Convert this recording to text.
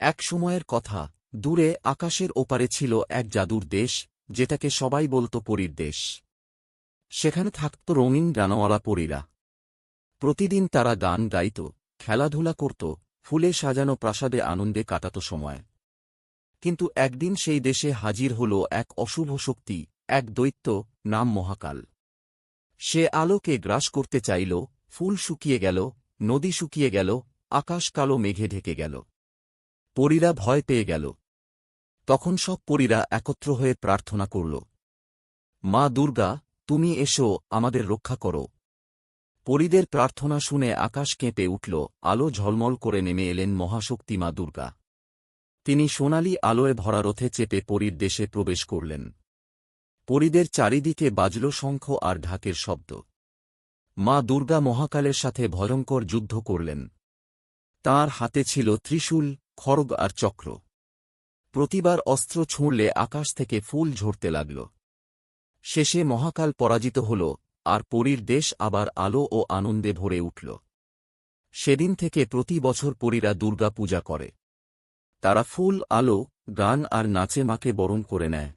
এক সময়ের কথা, দূরে আকাশের ওপারে ছিল এক জাদুর দেশ, যেটাকে সবাই বলত পরীর দেশ। সেখানে থাকত রঙিন ডানাওয়ালা পরীরা। প্রতিদিন তারা গান গাইত, খেলাধুলা করত, ফুলে সাজানো প্রাসাদে আনন্দে কাটাত সময়। কিন্তু একদিন সেই দেশে হাজির হল এক অশুভ শক্তি, এক দৈত্য, নাম মহাকাল। সে আলোকে গ্রাস করতে চাইল, ফুল শুকিয়ে গেল, নদী শুকিয়ে গেল, আকাশ কালো মেঘে ঢেকে গেল। পরীরা ভয় পেয়ে গেল। তখন সব পরীরা একত্র হয়ে প্রার্থনা করল, মা দুর্গা, তুমি এসো, আমাদের রক্ষা করো। পরীদের প্রার্থনা শুনে আকাশ কেঁপে উঠল, আলো ঝলমল করে নেমে এলেন মহাশক্তি মা দুর্গা। তিনি সোনালি আলোয় ভরা রথে চেপে পরীর দেশে প্রবেশ করলেন। পরীদের চারিদিকে বাজল শঙ্খ আর ঢাকের শব্দ। মা দুর্গা মহাকালের সাথে ভয়ঙ্কর যুদ্ধ করলেন। তার হাতে ছিল ত্রিশূল খড়গ আর চক্র। প্রতিবার অস্ত্র ছুঁড়লে আকাশ থেকে ফুল ঝরতে লাগল। শেষে মহাকাল পরাজিত হল, আর পরীর দেশ আবার আলো ও আনন্দে ভরে উঠল। সেদিন থেকে প্রতি বছর পরীরা দুর্গা পূজা করে। তারা ফুল, আলো, গান আর নাচে মাকে বরণ করে নেয়।